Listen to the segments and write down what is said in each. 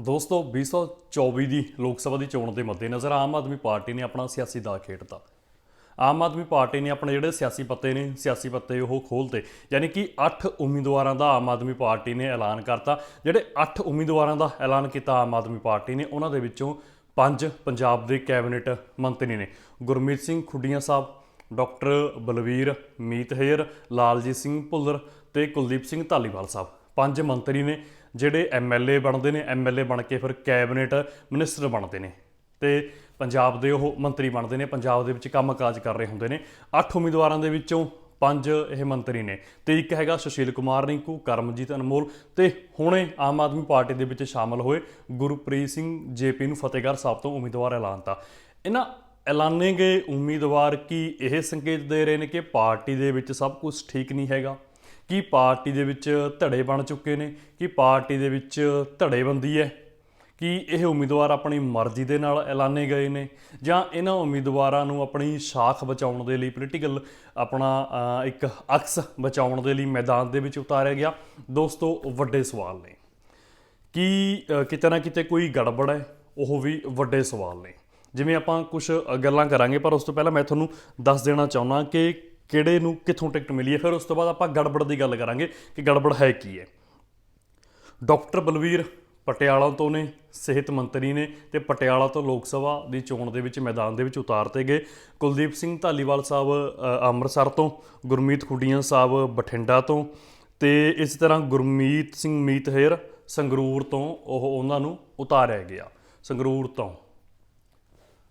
ਦੋਸਤੋ 2024 ਦੀ ਲੋਕ ਸਭਾ ਦੀ ਚੋਣ ਦੇ ਮੱਦੇਨਜ਼ਰ ਆਮ ਆਦਮੀ ਪਾਰਟੀ ਨੇ ਆਪਣਾ ਸਿਆਸੀ ਦਾ ਖੇਡਤਾ। ਆਮ ਆਦਮੀ ਪਾਰਟੀ ਨੇ ਆਪਣੇ ਜਿਹੜੇ ਸਿਆਸੀ ਪੱਤੇ ਨੇ, ਸਿਆਸੀ ਪੱਤੇ ਉਹ ਖੋਲਤੇ ਯਾਨੀ ਕਿ 8 ਉਮੀਦਵਾਰਾਂ ਦਾ ਆਮ ਆਦਮੀ ਪਾਰਟੀ ਨੇ ਐਲਾਨ ਕਰਤਾ। ਜਿਹੜੇ 8 ਉਮੀਦਵਾਰਾਂ ਦਾ ਐਲਾਨ ਕੀਤਾ ਆਮ ਆਦਮੀ ਪਾਰਟੀ ਨੇ, ਉਹਨਾਂ ਦੇ ਵਿੱਚੋਂ ਪੰਜ ਪੰਜਾਬ ਦੇ ਕੈਬਨਿਟ ਮੰਤਰੀ ਨੇ। ਗੁਰਮੀਤ ਸਿੰਘ ਖੁੱਡੀਆਂ ਸਾਹਿਬ, ਡਾਕਟਰ ਬਲਵੀਰ ਮੀਤ ਹੇਰ ਲਾਲਜੀਤ ਸਿੰਘ ਭੁੱਲਰ ਤੇ ਕੁਲਦੀਪ ਸਿੰਘ ਧਾਲੀਵਾਲ ਸਾਹਿਬ। ਪੰਜ ਮੰਤਰੀ ਨੇ ਜਿਹੜੇ ਐਮਐਲਏ ਬਣਦੇ ਨੇ ਐਮਐਲਏ ਬਣ ਕੇ ਫਿਰ ਕੈਬਨਿਟ ਮਿਨਿਸਟਰ ਬਣਦੇ ਨੇ। ਤੇ ਪੰਜਾਬ ਦੇ ਉਹ ਮੰਤਰੀ ਬਣਦੇ ਨੇ, ਪੰਜਾਬ ਦੇ ਵਿੱਚ ਕੰਮਕਾਜ ਕਰ ਰਹੇ ਹੁੰਦੇ ਨੇ। ਅੱਠ ਉਮੀਦਵਾਰਾਂ ਦੇ ਵਿੱਚੋਂ ਪੰਜ ਇਹ ਮੰਤਰੀ ਨੇ ਤੇ ਇੱਕ ਹੈਗਾ ਸੁਸ਼ੀਲ ਕੁਮਾਰ ਰਿੰਕੂ, ਕਰਮਜੀਤ ਅਨਮੋਲ ਤੇ ਹੁਣੇ ਆਮ ਆਦਮੀ ਪਾਰਟੀ ਦੇ ਵਿੱਚ ਸ਼ਾਮਲ ਹੋਏ ਗੁਰਪ੍ਰੀਤ ਸਿੰਘ ਜੇਪੀ ਨੂੰ ਫਤਿਹਗੜ੍ਹ ਸਾਹਿਬ ਤੋਂ ਉਮੀਦਵਾਰ ਐਲਾਨਤਾ ਇਹਨਾਂ ਐਲਾਨੇ ਗਏ ਉਮੀਦਵਾਰ ਕੀ ਇਹ ਸੰਕੇਤ ਦੇ ਰਹੇ ਨੇ ਕਿ ਪਾਰਟੀ ਦੇ ਵਿੱਚ ਸਭ ਕੁਝ ਠੀਕ ਨਹੀਂ ਹੈਗਾ? ਕੀ ਪਾਰਟੀ ਦੇ ਵਿੱਚ ਧੜੇ ਬਣ ਚੁੱਕੇ ਨੇ? ਕੀ ਪਾਰਟੀ ਦੇ ਵਿੱਚ ਧੜੇਬੰਦੀ ਹੈ? ਕੀ ਇਹ ਉਮੀਦਵਾਰ ਆਪਣੀ ਮਰਜ਼ੀ ਦੇ ਨਾਲ ਐਲਾਨੇ ਗਏ ਨੇ? ਜਾਂ ਇਹਨਾਂ ਉਮੀਦਵਾਰਾਂ ਨੂੰ ਆਪਣੀ ਸ਼ਾਖ ਬਚਾਉਣ ਦੇ ਲਈ ਪੋਲੀਟੀਕਲ ਆਪਣਾ ਇੱਕ ਅਕਸ ਬਚਾਉਣ ਦੇ ਲਈ ਮੈਦਾਨ ਦੇ ਵਿੱਚ ਉਤਾਰਿਆ ਗਿਆ? ਦੋਸਤੋ, ਵੱਡੇ ਸਵਾਲ ਨੇ। ਕੀ ਕਿਤੇ ਨਾ ਕਿਤੇ ਕੋਈ ਗੜਬੜ ਹੈ? ਉਹ ਵੀ ਵੱਡੇ ਸਵਾਲ ਨੇ। ਜਿਵੇਂ ਆਪਾਂ ਕੁਝ ਗੱਲਾਂ ਕਰਾਂਗੇ, ਪਰ ਉਸ ਤੋਂ ਪਹਿਲਾਂ ਮੈਂ ਤੁਹਾਨੂੰ ਦੱਸ ਦੇਣਾ ਚਾਹੁੰਦਾ ਕਿ ਕਿਹੜੇ ਨੂੰ ਕਿੱਥੋਂ ਟਿਕਟ ਮਿਲੀ ਹੈ? ਫਿਰ ਉਸ ਤੋਂ ਬਾਅਦ ਆਪਾਂ ਗੜਬੜ ਦੀ ਗੱਲ ਕਰਾਂਗੇ ਕਿ ਗੜਬੜ ਹੈ ਕੀ ਹੈ। ਡਾਕਟਰ ਬਲਵੀਰ ਪਟਿਆਲਾ ਤੋਂ ਨੇ, ਸਿਹਤ ਮੰਤਰੀ ਨੇ ਤੇ ਪਟਿਆਲਾ ਤੋਂ ਲੋਕ ਸਭਾ ਦੀ ਚੋਣ ਦੇ ਵਿੱਚ ਮੈਦਾਨ ਦੇ ਵਿੱਚ ਉਤਾਰਤੇ ਗਏ। ਕੁਲਦੀਪ ਸਿੰਘ ਧਾਲੀਵਾਲ ਸਾਹਿਬ ਅੰਮ੍ਰਿਤਸਰ ਤੋਂ, ਗੁਰਮੀਤ ਖੁੱਡੀਆਂ ਸਾਹਿਬ ਬਠਿੰਡਾ ਤੋਂ ਤੇ ਇਸ ਤਰ੍ਹਾਂ ਗੁਰਮੀਤ ਸਿੰਘ ਮੀਤ ਹੇਰ ਸੰਗਰੂਰ ਤੋਂ ਉਹ ਉਹਨਾਂ ਨੂੰ ਉਤਾਰਿਆ ਗਿਆ। ਸੰਗਰੂਰ ਤੋਂ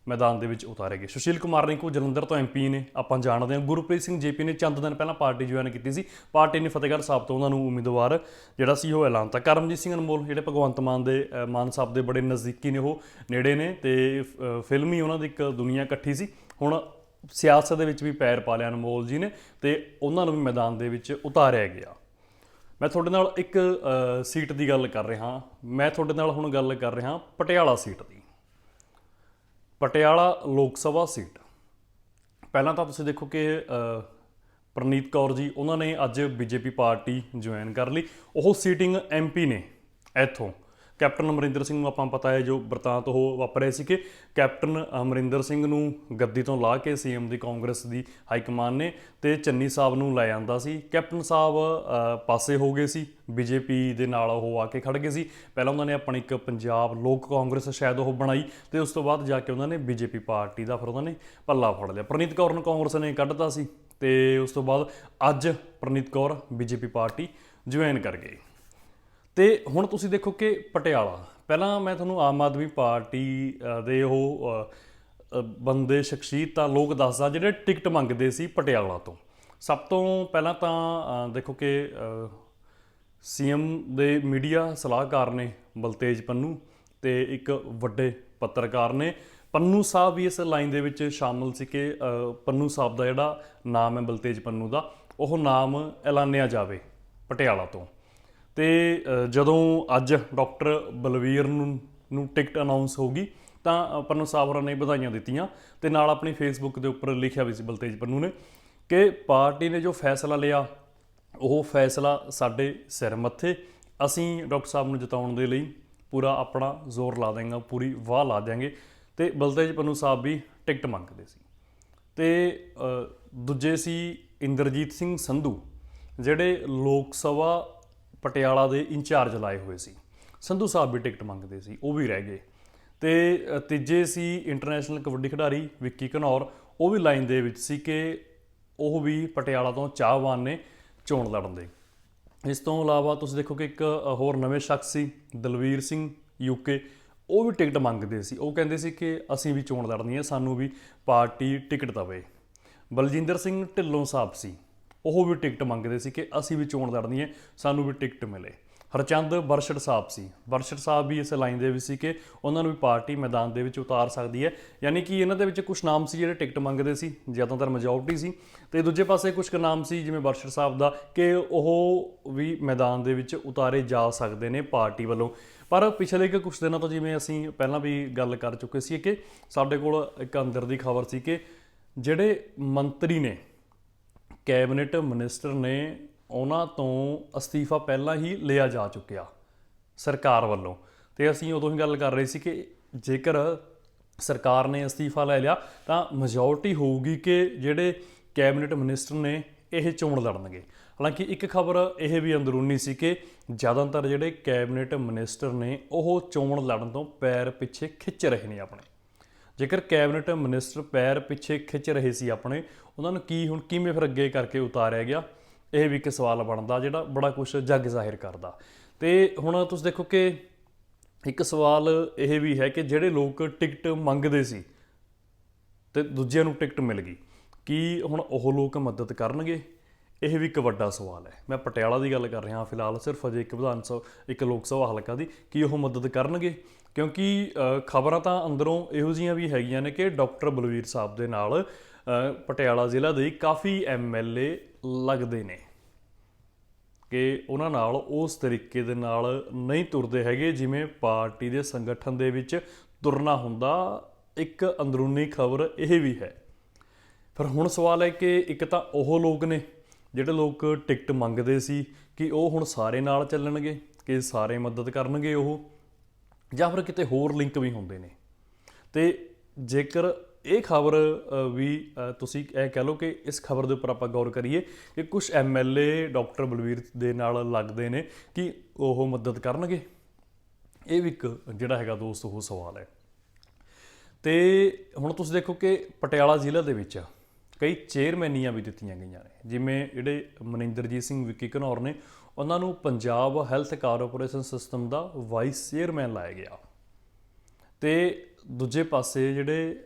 ਮੈਦਾਨ ਦੇ ਵਿੱਚ ਉਤਾਰੇ ਗਏ। ਸੁਸ਼ੀਲ ਕੁਮਾਰ ਰਿੰਕੂ ਜਲੰਧਰ ਤੋਂ ਐਮਪੀ ਨੇ, ਆਪਾਂ ਜਾਣਦੇ ਹਾਂ, ਗੁਰਪ੍ਰੀਤ ਸਿੰਘ ਜੇਪੀ ਨੇ ਚੰਦ ਦਿਨ ਪਹਿਲਾਂ ਪਾਰਟੀ ਜੁਆਇਨ ਕੀਤੀ ਸੀ। ਪਾਰਟੀ ਨੇ ਫਤਿਹਗੜ੍ਹ ਸਾਹਿਬ ਤੋਂ ਉਹਨਾਂ ਨੂੰ ਉਮੀਦਵਾਰ ਜਿਹੜਾ ਸੀ ਉਹ ਐਲਾਨ ਤਾਂ ਕਰਮਜੀਤ ਸਿੰਘ ਅਨਮੋਲ, ਜਿਹੜੇ ਭਗਵੰਤ ਮਾਨ ਦੇ ਮਾਨ ਸਾਹਿਬ ਦੇ ਬੜੇ ਨਜ਼ਦੀਕੀ ਨੇ ਉਹ ਨੇੜੇ ਨੇ ਤੇ ਫਿਲਮੀ ਉਹਨਾਂ ਦੀ ਇੱਕ ਦੁਨੀਆ ਇਕੱਠੀ ਸੀ। ਹੁਣ ਸਿਆਸਤ ਦੇ ਵਿੱਚ ਵੀ ਪੈਰ ਪਾ ਲਿਆ ਅਨਮੋਲ ਜੀ ਨੇ ਤੇ ਉਹਨਾਂ ਨੂੰ ਵੀ ਮੈਦਾਨ ਦੇ ਵਿੱਚ ਉਤਾਰਿਆ ਗਿਆ। ਮੈਂ ਤੁਹਾਡੇ ਨਾਲ ਇੱਕ ਸੀਟ ਦੀ ਗੱਲ ਕਰ ਰਿਹਾ। ਮੈਂ ਤੁਹਾਡੇ ਨਾਲ ਹੁਣ ਗੱਲ ਕਰ ਰਿਹਾ ਪਟਿਆਲਾ ਸੀਟ ਦੀ। ਪਟਿਆਲਾ ਲੋਕ ਸਭਾ ਸੀਟ। ਪਹਿਲਾਂ ਤਾਂ ਤੁਸੀਂ ਦੇਖੋ ਕਿ ਅ, ਪ੍ਰਨੀਤ ਕੌਰ ਜੀ ਉਹਨਾਂ ਨੇ ਅੱਜ ਬੀਜੇਪੀ ਪਾਰਟੀ ਜੁਆਇਨ ਕਰ ਲਈ। ਉਹ ਸੀਟਿੰਗ ਐਮਪੀ ਨੇ ਇੱਥੋਂ। ਕੈਪਟਨ ਅਮਰਿੰਦਰ ਸਿੰਘ ਨੂੰ ਆਪਾਂ ਪਤਾ ਹੈ ਜੋ ਬਰਤਾਂਤ ਉਹ ਵਾਪਰੇ ਸੀ ਕਿ ਕੈਪਟਨ ਅਮਰਿੰਦਰ ਸਿੰਘ ਨੂੰ ਗੱਦੀ ਤੋਂ ਲਾ ਕੇ ਸੀਐਮ ਦੀ ਕਾਂਗਰਸ ਦੀ ਹਾਈ ਕਮਾਨ ਨੇ ਤੇ ਚੰਨੀ ਸਾਹਿਬ ਨੂੰ ਲੈ ਆਂਦਾ ਸੀ। ਕੈਪਟਨ ਸਾਹਿਬ ਪਾਸੇ ਹੋ ਗਏ ਸੀ। ਬੀਜੇਪੀ ਦੇ ਨਾਲ ਉਹ ਆ ਕੇ ਖੜ ਗਏ ਸੀ। ਪਹਿਲਾਂ ਉਹਨਾਂ ਨੇ ਆਪਣੀ ਇੱਕ ਪੰਜਾਬ ਲੋਕ ਕਾਂਗਰਸ ਸ਼ਾਇਦ ਉਹ ਬਣਾਈ ਤੇ ਉਸ ਤੋਂ ਬਾਅਦ ਜਾ ਕੇ ਉਹਨਾਂ ਨੇ ਬੀਜੇਪੀ ਪਾਰਟੀ ਦਾ ਫਿਰ ਉਹਨਾਂ ਨੇ ਪੱਲਾ ਫੜ ਲਿਆ। ਪ੍ਰਨੀਤ ਕੌਰ ਨੂੰ ਕਾਂਗਰਸ ਨੇ ਕੱਢਤਾ ਸੀ ਤੇ ਉਸ ਤੋਂ ਬਾਅਦ ਅੱਜ Preneet Kaur BJP party join ਕਰ ਗਈ ਤੇ ਹੁਣ ਤੁਸੀਂ ਦੇਖੋ ਕਿ ਪਟਿਆਲਾ ਪਹਿਲਾਂ ਮੈਂ ਤੁਹਾਨੂੰ ਆਮ ਆਦਮੀ ਪਾਰਟੀ ਦੇ ਉਹ ਅ, ਅ, ਬੰਦੇ ਸ਼ਖਸੀਅਤਾਂ ਲੋਕ ਦੱਸਦਾ ਜਿਹੜੇ ਟਿਕਟ ਮੰਗਦੇ ਸੀ ਪਟਿਆਲਾ ਤੋਂ। ਸਭ ਤੋਂ ਪਹਿਲਾਂ ਤਾਂ ਦੇਖੋ ਕਿ ਸੀਐਮ ਦੇ ਮੀਡੀਆ ਸਲਾਹਕਾਰ ਨੇ ਬਲਤੇਜ ਪੰਨੂ ਤੇ ਇੱਕ ਵੱਡੇ ਪੱਤਰਕਾਰ ਨੇ। ਪੰਨੂ ਸਾਹਿਬ ਵੀ ਇਸ ਲਾਈਨ ਦੇ ਵਿੱਚ ਸ਼ਾਮਲ ਸੀ ਕਿ ਪੰਨੂ ਸਾਹਿਬ ਦਾ ਜਿਹੜਾ ਨਾਮ ਹੈ ਬਲਤੇਜ ਪੰਨੂ ਦਾ ਉਹ ਨਾਮ ਐਲਾਨਿਆ ਜਾਵੇ ਪਟਿਆਲਾ ਤੋਂ। ਤੇ ਜਦੋਂ ਅੱਜ ਡਾਕਟਰ ਬਲਵੀਰ ਨੂੰ ਨੂੰ ਟਿਕਟ ਅਨਾਉਂਸ ਹੋਗੀ ਤਾਂ ਅ, ਪੰਨੂ ਸਾਹਿਬ ਹੋਰਾਂ ਨੇ ਵਧਾਈਆਂ ਦਿੱਤੀਆਂ ਤੇ ਨਾਲ ਆਪਣੀ ਫੇਸਬੁੱਕ ਦੇ ਉੱਪਰ ਲਿਖਿਆ ਵੀ ਸੀ ਬਲਤੇਜ ਪੰਨੂ ਨੇ ਕਿ ਪਾਰਟੀ ਨੇ ਜੋ ਫੈਸਲਾ ਲਿਆ ਉਹ ਫੈਸਲਾ ਸਾਡੇ ਸਿਰ ਮੱਥੇ। ਅਸੀਂ ਡਾਕਟਰ ਸਾਹਿਬ ਨੂੰ ਜਿਤਾਉਣ ਦੇ ਲਈ ਪੂਰਾ ਆਪਣਾ ਜ਼ੋਰ ਲਾ ਦੇਵਾਂਗੇ ਪੂਰੀ ਵਾਹ ਲਾ ਦੇਵਾਂਗੇ ਤੇ ਬਲਤੇਜ ਪੰਨੂ ਸਾਹਿਬ ਵੀ ਟਿਕਟ ਮੰਗਦੇ ਸੀ। ਤੇ ਦੂਜੇ ਸੀ ਇੰਦਰਜੀਤ ਸਿੰਘ ਸੰਧੂ ਜਿਹੜੇ ਲੋਕ ਸਭਾ ਪਟਿਆਲਾ ਦੇ ਇੰਚਾਰਜ ਲਾਏ ਹੋਏ ਸੀ। ਸੰਧੂ ਸਾਹਿਬ ਵੀ ਟਿਕਟ ਮੰਗਦੇ ਸੀ, ਉਹ ਵੀ ਰਹਿ ਗਏ। ਤੇ ਤੀਜੇ ਸੀ ਇੰਟਰਨੈਸ਼ਨਲ ਕਬੱਡੀ ਖਿਡਾਰੀ ਵਿੱਕੀ ਘਨੌਰ ਉਹ ਵੀ ਲਾਈਨ ਦੇ ਵਿੱਚ ਸੀ ਕਿ ਉਹ ਵੀ ਪਟਿਆਲਾ ਤੋਂ ਚਾਹਵਾਨ ਨੇ ਚੋਣ ਲੜਨ ਦੇ। ਇਸ ਤੋਂ ਇਲਾਵਾ ਤੁਸੀਂ ਦੇਖੋ ਕਿ ਇੱਕ ਹੋਰ ਨਵੇਂ ਸ਼ਖਸ ਸੀ, ਦਲਵੀਰ ਸਿੰਘ ਯੂਕੇ ਉਹ ਵੀ ਟਿਕਟ ਮੰਗਦੇ ਸੀ। ਉਹ ਕਹਿੰਦੇ ਸੀ ਕਿ ਅਸੀਂ ਵੀ ਚੋਣ ਲੜਨੀ ਹੈ, ਸਾਨੂੰ ਵੀ ਪਾਰਟੀ ਟਿਕਟ ਦੇਵੇ। ਬਲਜਿੰਦਰ ਸਿੰਘ ਢਿੱਲੋਂ ਸਾਹਿਬ ਸੀ। ਉਹ ਵੀ ਟਿਕਟ ਮੰਗਦੇ ਸੀ ਕਿ ਅਸੀਂ ਵੀ ਚੋਣ ਲੜਨੀ ਹੈ, ਸਾਨੂੰ ਵੀ ਟਿਕਟ ਮਿਲੇ। ਹਰਚੰਦ ਬਰਸ਼ੜ ਸਾਹਿਬ ਸੀ। ਬਰਸ਼ੜ ਸਾਹਿਬ ਵੀ ਇਸ ਲਾਈਨ ਦੇ ਵਿੱਚ ਸੀ ਕਿ ਉਹਨਾਂ ਨੂੰ ਵੀ ਪਾਰਟੀ ਮੈਦਾਨ ਦੇ ਵਿੱਚ ਉਤਾਰ ਸਕਦੀ ਹੈ। ਯਾਨੀ ਕਿ ਇਹਨਾਂ ਦੇ ਵਿੱਚ ਕੁਝ ਨਾਮ ਸੀ ਜਿਹੜੇ ਟਿਕਟ ਮੰਗਦੇ ਸੀ, ਜ਼ਿਆਦਾਤਰ ਮੈਜੋਰਟੀ ਸੀ। ਤੇ ਦੂਜੇ ਪਾਸੇ ਕੁਝ ਕੁ ਨਾਮ ਸੀ, ਜਿਵੇਂ ਬਰਸ਼ੜ ਸਾਹਿਬ ਦਾ, ਕਿ ਉਹ ਵੀ ਮੈਦਾਨ ਦੇ ਵਿੱਚ ਉਤਾਰੇ ਜਾ ਸਕਦੇ ਨੇ ਪਾਰਟੀ ਵੱਲੋਂ। ਪਰ ਪਿਛਲੇ ਕਿ ਕੁਝ ਦਿਨਾਂ ਤੋਂ ਜਿਵੇਂ ਅਸੀਂ ਪਹਿਲਾਂ ਵੀ ਗੱਲ ਕਰ ਚੁੱਕੇ ਸੀ ਕਿ ਸਾਡੇ ਕੋਲ ਇੱਕ ਅੰਦਰ ਦੀ ਖਬਰ ਸੀ ਕਿ ਜਿਹੜੇ ਮੰਤਰੀ ਨੇ ਕੈਬਨਿਟ ਮਿਨਿਸਟਰ ਨੇ ਉਹਨਾਂ ਤੋਂ ਅਸਤੀਫਾ ਪਹਿਲਾਂ ਹੀ ਲਿਆ ਜਾ ਚੁੱਕਿਆ ਸਰਕਾਰ ਵੱਲੋਂ। ਤੇ ਅਸੀਂ ਉਦੋਂ ਹੀ ਗੱਲ ਕਰ ਰਹੇ ਸੀ ਕਿ ਜੇਕਰ ਸਰਕਾਰ ਨੇ ਅਸਤੀਫਾ ਲੈ ਲਿਆ, ਤਾਂ ਮੈਜੋਰਟੀ ਹੋਊਗੀ ਕਿ ਜਿਹੜੇ ਕੈਬਨਿਟ ਮਿਨਿਸਟਰ ਨੇ ਇਹ ਚੋਣ ਲੜਨਗੇ। ਹਾਲਾਂਕਿ ਇੱਕ ਖਬਰ ਇਹ ਵੀ ਅੰਦਰੂਨੀ ਸੀ ਕਿ ਜ਼ਿਆਦਾਤਰ ਜਿਹੜੇ ਕੈਬਨਿਟ ਮਿਨਿਸਟਰ ਨੇ ਉਹ ਚੋਣ ਲੜਨ ਤੋਂ ਪੈਰ ਪਿੱਛੇ ਖਿੱਚ ਰਹੇ ਨੇ ਆਪਣੇ। ਜੇਕਰ ਕੈਬਨਿਟ ਮਿਨਿਸਟਰ ਪੈਰ ਪਿੱਛੇ ਖਿੱਚ ਰਹੇ ਸੀ ਆਪਣੇ, ਉਹਨਾਂ ਨੂੰ ਕੀ ਹੁਣ ਕਿਵੇਂ ਫਿਰ ਅੱਗੇ ਕਰਕੇ ਉਤਾਰਿਆ ਗਿਆ? ਇਹ ਵੀ ਇੱਕ ਸਵਾਲ ਬਣਦਾ ਜਿਹੜਾ ਬੜਾ ਕੁਝ ਜੱਗ ਜ਼ਾਹਿਰ ਕਰਦਾ। ਤੇ ਹੁਣ ਤੁਸੀਂ ਦੇਖੋ ਕਿ ਇੱਕ ਸਵਾਲ ਇਹ ਵੀ ਹੈ ਕਿ ਜਿਹੜੇ ਲੋਕ ਟਿਕਟ ਮੰਗਦੇ ਸੀ ਤੇ ਦੂਜਿਆਂ ਨੂੰ ਟਿਕਟ ਮਿਲ ਗਈ, ਕੀ ਹੁਣ ਉਹ ਲੋਕ ਮਦਦ ਕਰਨਗੇ? ਇਹ ਵੀ ਇੱਕ ਵੱਡਾ ਸਵਾਲ ਹੈ। ਮੈਂ ਪਟਿਆਲਾ ਦੀ ਗੱਲ ਕਰ ਰਿਹਾ, ਫਿਲਹਾਲ ਸਿਰਫ ਅਜੇ ਇੱਕ ਵਿਧਾਨ ਸਭਾ, ਇੱਕ ਲੋਕ ਸਭਾ ਹਲਕਾ ਦੀ, ਕੀ ਉਹ ਮਦਦ ਕਰਨਗੇ? ਕਿਉਂਕਿ ਖਬਰਾਂ ਤਾਂ ਅੰਦਰੋਂ ਇਹੋ ਜੀਆਂ ਵੀ ਹੈਗੀਆਂ ਨੇ ਕਿ ਡਾਕਟਰ ਬਲਵੀਰ ਸਾਹਿਬ ਦੇ ਨਾਲ ਪਟਿਆਲਾ ਜ਼ਿਲ੍ਹਾ ਦੇ ਕਾਫੀ ਐਮਐਲਏ ਲੱਗਦੇ ਨੇ ਕਿ ਉਹਨਾਂ ਨਾਲ ਉਸ ਤਰੀਕੇ ਦੇ ਨਾਲ ਨਹੀਂ ਤੁਰਦੇ ਹੈਗੇ, ਜਿਵੇਂ ਪਾਰਟੀ ਦੇ ਸੰਗਠਨ ਦੇ ਵਿੱਚ ਤੁਰਨਾ ਹੁੰਦਾ, ਇੱਕ ਅੰਦਰੂਨੀ ਖਬਰ ਇਹ ਵੀ ਹੈ। ਪਰ ਹੁਣ ਸਵਾਲ ਹੈ ਕਿ ਇੱਕ ਤਾਂ ਉਹ ਲੋਕ ਨੇ ਜਿਹੜੇ ਲੋਕ ਟਿਕਟ ਮੰਗਦੇ ਸੀ ਕਿ ਉਹ ਹੁਣ ਸਾਰੇ ਨਾਲ ਚੱਲਣਗੇ, ਕਿ ਸਾਰੇ ਮਦਦ ਕਰਨਗੇ ਉਹ, ਜਾਂ ਫਿਰ ਕਿਤੇ ਹੋਰ ਲਿੰਕ ਵੀ ਹੁੰਦੇ ਨੇ। ਤੇ ਜੇਕਰ ਇਹ ਖਬਰ ਵੀ ਤੁਸੀਂ ਇਹ ਕਹਿ ਲਓ ਕਿ ਇਸ ਖਬਰ ਦੇ ਉੱਪਰ ਆਪਾਂ ਗੌਰ ਕਰੀਏ ਕਿ ਕੁਝ ਐਮਐਲਏ ਡਾਕਟਰ ਬਲਵੀਰ ਦੇ ਨਾਲ ਲੱਗਦੇ ਨੇ ਕਿ ਉਹ ਮਦਦ ਕਰਨਗੇ। ਇਹ ਵੀ ਇੱਕ ਜਿਹੜਾ ਹੈਗਾ ਦੋਸਤ ਉਹ ਸਵਾਲ ਹੈ। ਤੇ ਹੁਣ ਤੁਸੀਂ ਦੇਖੋ ਕਿ ਪਟਿਆਲਾ ਜ਼ਿਲ੍ਹਾ ਦੇ ਵਿੱਚ ਕਈ ਚੇਅਰਮੈਨੀਆਂ ਵੀ ਦਿੱਤੀਆਂ ਗਈਆਂ ਨੇ। ਜਿਵੇਂ ਜਿਹੜੇ ਮਨਿੰਦਰਜੀਤ ਸਿੰਘ ਵਿੱਕੀ ਘਨੌਰ ਨੇ, ਉਹਨਾਂ ਨੂੰ ਪੰਜਾਬ ਹੈਲਥ ਕਾਰਪੋਰੇਸ਼ਨ ਸਿਸਟਮ ਦਾ ਵਾਈਸ ਚੇਅਰਮੈਨ ਲਾਇਆ ਗਿਆ। ਤੇ ਦੂਜੇ ਪਾਸੇ ਜਿਹੜੇ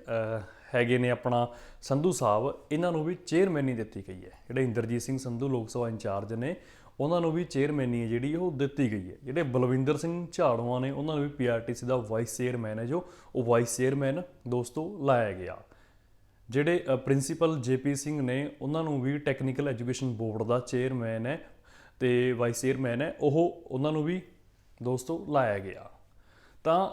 ਹੈਗੇ ਨੇ ਆਪਣਾ ਸੰਧੂ ਸਾਹਿਬ, ਇਹਨਾਂ ਨੂੰ ਵੀ ਚੇਅਰਮੈਨੀ ਦਿੱਤੀ ਗਈ ਹੈ। ਜਿਹੜੇ ਇੰਦਰਜੀਤ ਸਿੰਘ ਸੰਧੂ ਲੋਕ ਸਭਾ ਇੰਚਾਰਜ ਨੇ, ਉਹਨਾਂ ਨੂੰ ਵੀ ਚੇਅਰਮੈਨੀ ਹੈ ਜਿਹੜੀ ਉਹ ਦਿੱਤੀ ਗਈ ਹੈ। ਜਿਹੜੇ ਬਲਵਿੰਦਰ ਸਿੰਘ ਝਾੜੂਆਂ ਨੇ, ਉਹਨਾਂ ਨੂੰ ਵੀ ਪੀਆਰਟੀਸੀ ਦਾ ਵਾਈਸ ਚੇਅਰਮੈਨ ਹੈ ਜੋ, ਉਹ ਵਾਈਸ ਚੇਅਰਮੈਨ ਦੋਸਤੋ ਲਾਇਆ ਗਿਆ। ਜਿਹੜੇ ਪ੍ਰਿੰਸੀਪਲ ਜੇਪੀ ਸਿੰਘ ਨੇ ਉਹਨਾਂ ਨੂੰ ਵੀ ਟੈਕਨੀਕਲ ਐਜੂਕੇਸ਼ਨ ਬੋਰਡ ਦਾ ਚੇਅਰਮੈਨ ਹੈ ਤੇ ਵਾਈਸ ਚੇਅਰਮੈਨ ਹੈ, ਉਹ ਉਹਨਾਂ ਨੂੰ ਵੀ ਦੋਸਤੋ ਲਾਇਆ ਗਿਆ। ਤਾਂ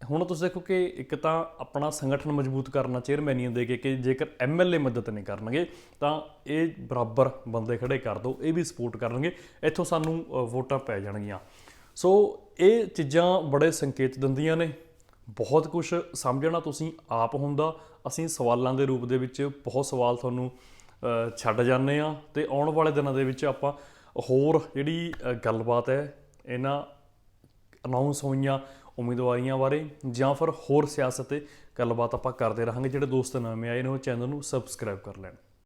ਹੁਣ ਤੁਸੀਂ ਦੇਖੋ ਕਿ ਇੱਕ ਤਾਂ ਆਪਣਾ ਸੰਗਠਨ ਮਜ਼ਬੂਤ ਕਰਨਾ ਚੇਅਰਮੈਨੀਆਂ ਦੇ ਕੇ ਕਿ ਜੇਕਰ ਐਮਐਲਏ ਮਦਦ ਨਹੀਂ ਕਰਨਗੇ, ਤਾਂ ਇਹ ਬਰਾਬਰ ਬੰਦੇ ਖੜੇ ਕਰ ਦਿਓ ਇਹ ਵੀ ਸਪੋਰਟ ਕਰਨਗੇ, ਇੱਥੋਂ ਸਾਨੂੰ ਵੋਟਾਂ ਪੈ ਜਾਣਗੀਆਂ। ਸੋ ਇਹ ਚੀਜ਼ਾਂ ਬੜੇ ਸੰਕੇਤ ਦਿੰਦੀਆਂ ਨੇ। ਬਹੁਤ ਕੁਝ ਸਮਝਣਾ ਤੁਸੀਂ ਆਪ ਹੁੰਦਾ। ਅਸੀਂ ਸਵਾਲਾਂ ਦੇ ਰੂਪ ਦੇ ਵਿੱਚ ਬਹੁਤ ਸਵਾਲ ਤੁਹਾਨੂੰ ਛੱਡ ਜਾਂਦੇ ਆ ਤੇ ਆਉਣ ਵਾਲੇ ਦਿਨਾਂ ਦੇ ਵਿੱਚ ਆਪਾਂ ਹੋਰ ਜਿਹੜੀ ਗੱਲਬਾਤ ਹੈ, ਇਹਨਾਂ ਅਨਾਉਂਸ ਹੋਈਆਂ ਉਮੀਦਵਾਰੀਆਂ ਬਾਰੇ ਜਾਂ ਫਿਰ ਹੋਰ ਸਿਆਸਤ ਤੇ ਗੱਲਬਾਤ ਆਪਾਂ ਕਰਦੇ ਰਹਾਂਗੇ। ਜਿਹੜੇ ਦੋਸਤ ਨਵੇਂ ਆਏ ਨੇ ਉਹ ਚੈਨਲ ਨੂੰ ਸਬਸਕ੍ਰਾਈਬ ਕਰ ਲੈਣ।